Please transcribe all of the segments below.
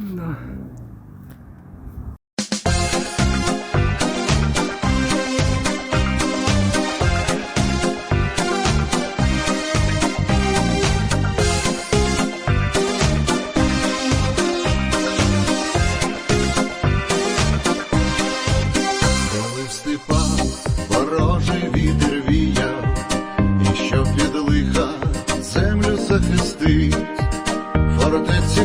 嗯。呐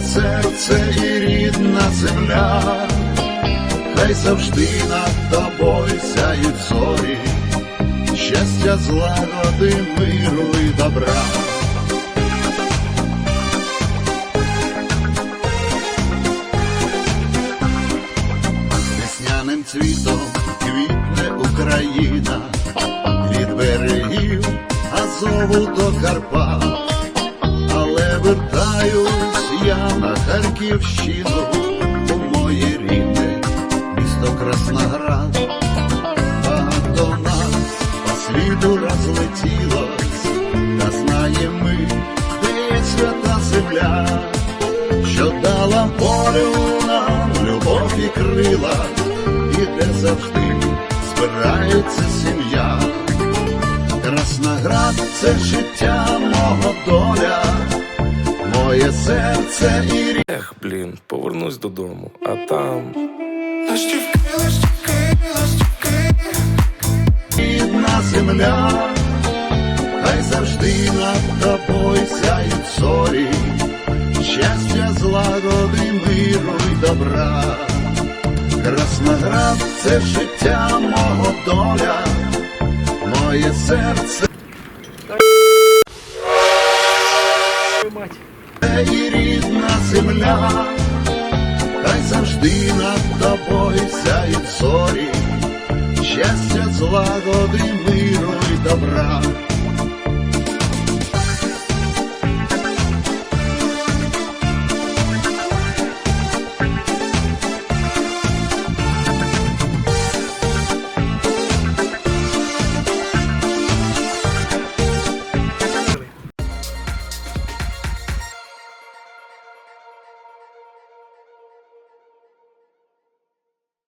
серце і рідна земля, хай завжди над тобою сяють зорі, щастя, злагоди, миру і добра. весняним цвітом квітне Україна, від берегів Азову до Карпат, але вертаюсь я на Харківщину, у моє рідне місто Красноград, багато нас по світу розлетілось, та знаємо ми, де є свята земля що дала волю нам любов і крила, і де завжди збирається сім'я. Красноград це життя мого доля, серце і. Ех, блін, повернусь додому, а там. рідна земля, хай завжди над тобою сяють зорі, щастя, злагоди, миру й добра. Красноград це життя мого доля, моє серце і земля, хай завжди над тобою сяють зорі, щастя, злагоди, миру і добра.